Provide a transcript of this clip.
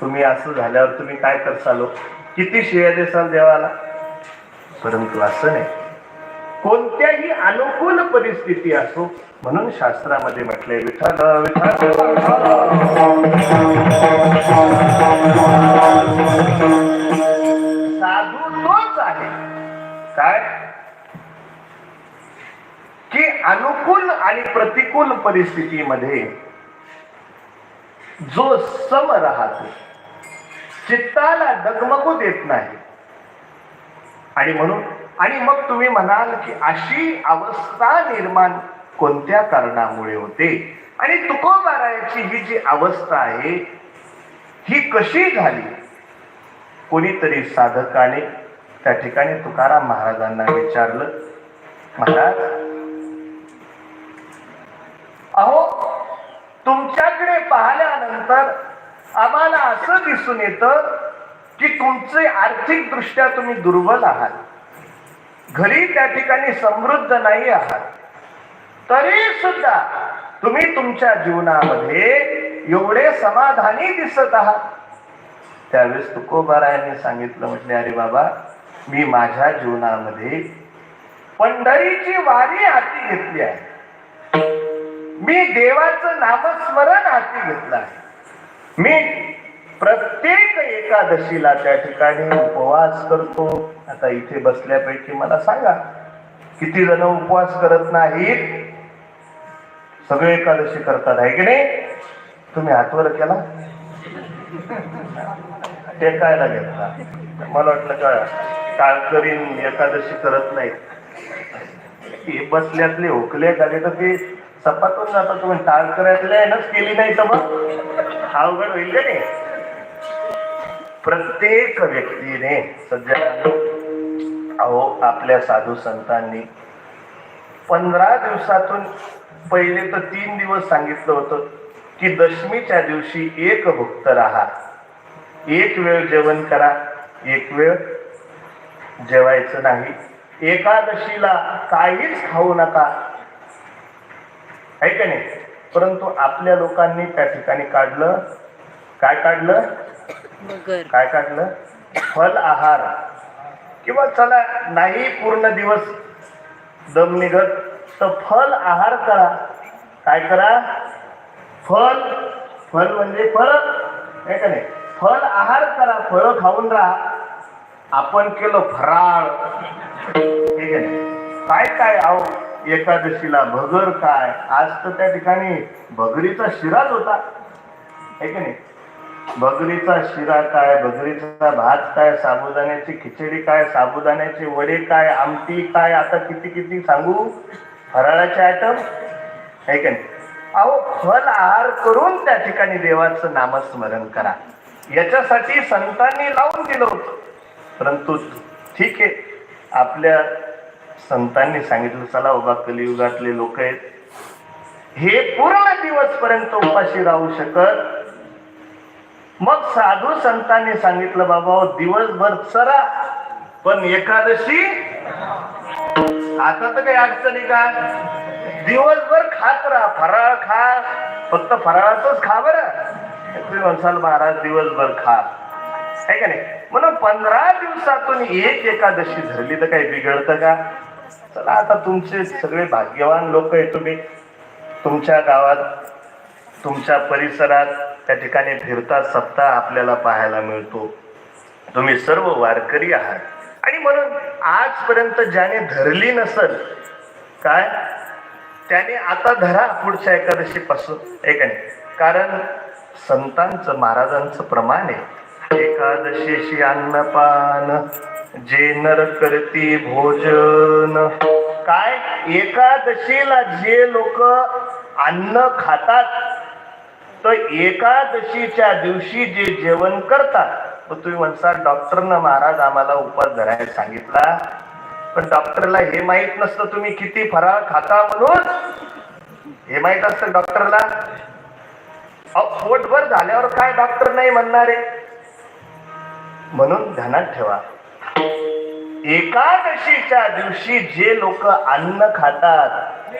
तुम्ही असं झाल्यावर तुम्ही काय करसालो किती शिव्या देसाल देवाला? परंतु असं नाही. कोणत्याही अनुकूल परिस्थिती असो म्हणून शास्त्रामध्ये म्हटलंय विठ्ठल विठ्ठल. साधू तोच आहे. काय? की अनुकूल आणि प्रतिकूल परिस्थितीमध्ये जो सम राहतो चित्ताला डगमगू देत नाही. आणि म्हणून आणि मग तुम्ही म्हणाल की अशी अवस्था निर्माण कोणत्या कारणामुळे होते? आणि तुकोबारायाची ही जी अवस्था आहे ही कशी झाली? कोणीतरी साधकाने त्या ठिकाणी तुकाराम महाराजांना विचारलं महाराज अहो तुमच्याकडे पाहिल्यानंतर आम्हाला असं दिसून येतं की तुमचे आर्थिक दृष्ट्या तुम्ही दुर्बल आहात. घरी त्या ठिकाणी समृद्ध नाही आहात. तरी सुद्धा तुम्ही तुमच्या जीवनामध्ये एवढे समाधानी दिसत आहात. त्यावेळेस तुकोबारायांनी सांगितलं म्हटले अरे बाबा मी माझ्या जीवनामध्ये पंढरीची वारी हाती घेतली आहे. मी देवाचं नामस्मरण हाती घेतलं आहे. मी प्रत्येक एकादशीला त्या ठिकाणी उपवास करतो. आता इथे बसल्यापैकी मला सांगा किती जण उपवास करत नाहीत? सगळे एकादशी करतात आहे की नाही? तुम्ही हातवर केला? टेकायला घेतला मला वाटलं का काळकरीन एकादशी करत नाही हे बसल्यातले हुकले झाले तर ते सपातून जातात. तुम्ही टाळकऱ्यातल्यानंच केली नाही तर मग? अवघड होईल का नाही? प्रत्येक व्यक्तीने सध्या अहो आपल्या साधू संतांनी पंधरा दिवसातून पहिले तर तीन दिवस सांगितलं होतं की दशमीच्या दिवशी एक भुक्त राहा. एक वेळ जेवण करा एक वेळ जेवायचं नाही. एकादशीला काहीच खाऊ नका. आहे का नाही? परंतु आपल्या लोकांनी त्या ठिकाणी काढलं. काय काढलं? काय काढलं? फल आहार. किंवा चला नाही पूर्ण दिवस दम निघत तर फल आहार करा. काय करा? फल. फल म्हणजे फळ. आहे का नाही? फल आहार करा फळ खाऊन राहा. आपण केलं फराळ. ठीक आहे काय काय आहो? एकादशीला भगर काय? आज तर त्या ठिकाणी भगरीचा शिराच होता. आहे का नाही? भगरीचा शिरा काय? भगरीचा भात काय? साबुदाण्याची खिचडी काय? साबुदाण्याचे वडे काय? आमटी काय? आता किती किती सांगू? फराळाचे आयटम आहे का नाही? अहो फल आहार करून त्या ठिकाणी देवाचं नामस्मरण करा. याच्यासाठी संतांनी लावून दिलं होतं. परंतु ठीक आहे. आपल्या संतांनी सांगितलं चला उभा कलियुगातले लोक आहेत. हे पूर्ण दिवसपर्यंत उपाशी राहू शकत. मग साधू संतांनी सांगितलं बाबा हो, दिवसभर चरा पण एकादशी आता तर काही अडचणी का? दिवसभर खात राहा फराळ खा. फक्त फराळाच खा बर. तुम्ही म्हणसाल महाराज दिवसभर खा. आहे का नाही? म्हणून पंधरा दिवसातून एक एकादशी धरली तर काही बिघडतं का? चला आता तुमचे सगळे भाग्यवान लोक आहे तुम्ही. तुमच्या गावात तुमच्या परिसरात त्या ठिकाणी फिरता सप्ताह आपल्याला पाहायला मिळतो. तुम्ही सर्व वारकरी आहात. आणि म्हणून आजपर्यंत ज्याने धरली नसल काय? त्याने आता धरा पुढच्या एकादशी पासून. एक नाही कारण संतांचं महाराजांचं प्रमाण आहे. एकादशीशी अन्नपान जे नर करती भोजन. काय? एकादशीला जे लोक अन्न खातात तर एकादशीच्या दिवशी जे जेवण करतात मग तुम्ही म्हणता डॉक्टरनं महाराज आम्हाला उपास धरायला सांगितला. पण डॉक्टरला हे माहीत नसतं तुम्ही किती फराळ खाता म्हणून. हे माहीत असतं डॉक्टरला. अहो, पोटभर झाल्यावर काय डॉक्टर नाही म्हणणारे? म्हणून ध्यानात ठेवा. एकादशीच्या दिवशी जे लोक अन्न खातात